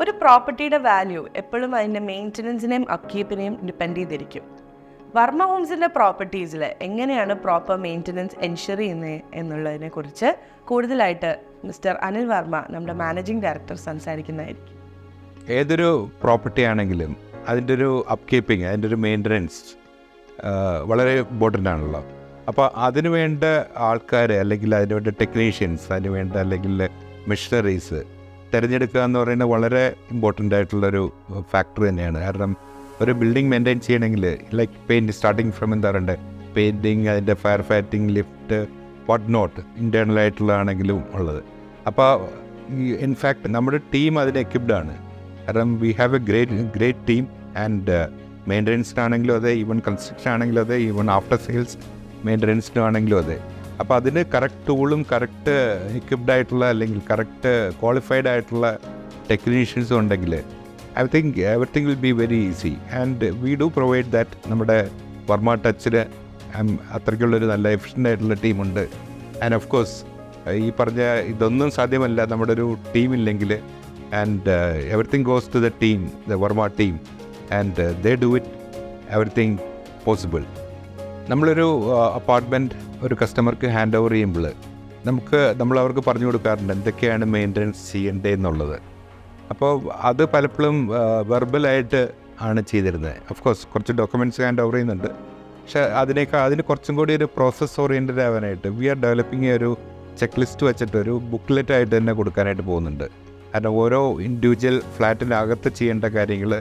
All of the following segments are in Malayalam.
ഒരു പ്രോപ്പർട്ടിയുടെ വാല്യൂ എപ്പോഴും അതിന്റെ മെയിന്റനൻസിനെയും അപ്കീപ്പിനെയും ഡിപ്പെൻഡ് ചെയ്തിരിക്കും. വർമ്മ ഹോംസിന്റെ പ്രോപ്പർട്ടീസിൽ എങ്ങനെയാണ് പ്രോപ്പർ മെയിന്റനൻസ് എൻഷുർ ചെയ്യുന്നത് എന്നുള്ളതിനെ കുറിച്ച് കൂടുതലായിട്ട് മിസ്റ്റർ അനിൽ വർമ്മ നമ്മുടെ മാനേജിംഗ് ഡയറക്ടർ സംസാരിക്കുന്നതായിരിക്കും. ഏതൊരു പ്രോപ്പർട്ടി ആണെങ്കിലും അതിന്റെ ഒരു അപ്കീപ്പിംഗ് അതിന്റെ ഒരു മെയിന്റനൻസ് വളരെ ഇമ്പോർട്ടന്റ് ആണല്ലോ. അപ്പോൾ അതിന് വേണ്ട ആൾക്കാർ അല്ലെങ്കിൽ അതിന് വേണ്ട ടെക്നീഷ്യൻസ് അതിന് വേണ്ട അല്ലെങ്കിൽ മെഷീനറീസ് തിരഞ്ഞെടുക്കുക എന്ന് പറയുന്നത് വളരെ ഇമ്പോർട്ടന്റ് ആയിട്ടുള്ളൊരു ഫാക്ടർ തന്നെയാണ്. കാരണം ഒരു ബിൽഡിംഗ് മെയിന്റെയിൻ ചെയ്യണമെങ്കിൽ ലൈക്ക് പെയിന്റ് സ്റ്റാർട്ടിങ് ഫ്രം എന്താ പറയണ്ടേ? പെയിന്റിങ് അതിന്റെ fire fighting lift what not internal ആയിട്ടുള്ളതാണെങ്കിലും ഉള്ളത്. അപ്പോൾ ഇൻഫാക്ട് നമ്മുടെ ടീം അതിന് എക്യുപ്ഡ് ആണ്. കാരണം we have a great great team and മെയിന്റനൻസിനാണെങ്കിലും അതെ ഈവൻ കൺസ്ട്രക്ഷൻ ആണെങ്കിലും അതെ ഈവൻ ആഫ്റ്റർ സെയിൽസ് മെയിന്റനൻസിനും അതെ. അപ്പോൾ അതിന് കറക്റ്റ് ടൂളും കറക്റ്റ് എക്യുപ്ഡ് ആയിട്ടുള്ള അല്ലെങ്കിൽ കറക്റ്റ് ക്വാളിഫൈഡ് ആയിട്ടുള്ള ടെക്നീഷ്യൻസും ഉണ്ടെങ്കിൽ I think everything will be very easy and we do provide that നമ്മുടെ വർമ്മ ടച്ചിന് അത്രയ്ക്കുള്ളൊരു നല്ല എഫിഷ്യന്റ് ആയിട്ടുള്ള ടീമുണ്ട് ആൻഡ് ഓഫ് കോഴ്സ് ഈ പറഞ്ഞ ഇതൊന്നും സാധ്യമല്ല. നമ്മുടെ ഒരു ടീമില്ലെങ്കിൽ and everything goes to the team the Varma team and they do it everything possible നമ്മളൊരു അപ്പാർട്ട്മെന്റ് ഒരു കസ്റ്റമർക്ക് ഹാൻഡ് ഓവർ ചെയ്യുമ്പോൾ നമുക്ക് നമ്മൾ അവർക്ക് പറഞ്ഞു കൊടുക്കാറുണ്ട് എന്തൊക്കെയാണ് മെയിന്റനൻസ് ചെയ്യേണ്ടതെന്നുള്ളത്. അപ്പോൾ അത് പലപ്പോഴും വെർബലായിട്ട് ആണ് ചെയ്തിരുന്നത്. ഓഫ് കോഴ്സ് കുറച്ച് ഡോക്യുമെന്റ്സ് ഹാൻഡ് ഓവർ ചെയ്യുന്നുണ്ട്. പക്ഷേ അതിനേക്കാൾ അതിന് കുറച്ചും കൂടി ഒരു പ്രോസസ്സ് ഓറിയന്റഡ് ആവാനായിട്ട് വി ആർ ഡെവലപ്പിംഗ് ഒരു ചെക്ക് ലിസ്റ്റ് വെച്ചിട്ട് ഒരു ബുക്ക്ലെറ്റ് ആയിട്ട് തന്നെ കൊടുക്കാനായിട്ട് പോകുന്നുണ്ട്. കാരണം ഓരോ ഇൻഡിവിജ്വൽ ഫ്ലാറ്റിനകത്ത് ചെയ്യേണ്ട കാര്യങ്ങൾ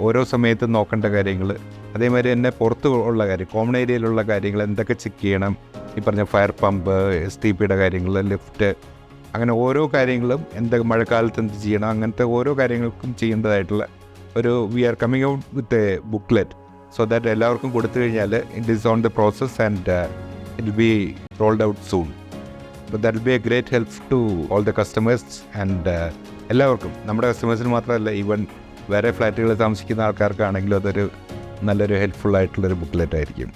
ഓരോ സമയത്ത് നോക്കേണ്ട കാര്യങ്ങൾ അതേമാതിരി തന്നെ പുറത്ത് ഉള്ള കാര്യം കോമൺ ഏരിയയിലുള്ള കാര്യങ്ങൾ എന്തൊക്കെ ചെക്ക് ചെയ്യണം? ഈ പറഞ്ഞ ഫയർ പമ്പ് എസ് ടി പിയുടെ കാര്യങ്ങൾ ലിഫ്റ്റ് അങ്ങനെ ഓരോ കാര്യങ്ങളും എന്തൊക്കെ മഴക്കാലത്ത് എന്ത് ചെയ്യണം? അങ്ങനത്തെ ഓരോ കാര്യങ്ങൾക്കും ചെയ്യേണ്ടതായിട്ടുള്ള ഒരു we are coming out with a booklet so that എല്ലാവർക്കും കൊടുത്തു കഴിഞ്ഞാൽ it is on the process and it be rolled out soon that be a great help to all the customers and എല്ലാവർക്കും. നമ്മുടെ കസ്റ്റമേഴ്സിന് മാത്രമല്ല ഈവൻ വേറെ ഫ്ലാറ്റുകളിൽ താമസിക്കുന്ന ആൾക്കാർക്കാണെങ്കിലും അതൊരു നല്ലൊരു ഹെൽപ്ഫുൾ ആയിട്ടുള്ളൊരു ബുക്ക്ലെറ്റ് ആയിരിക്കും.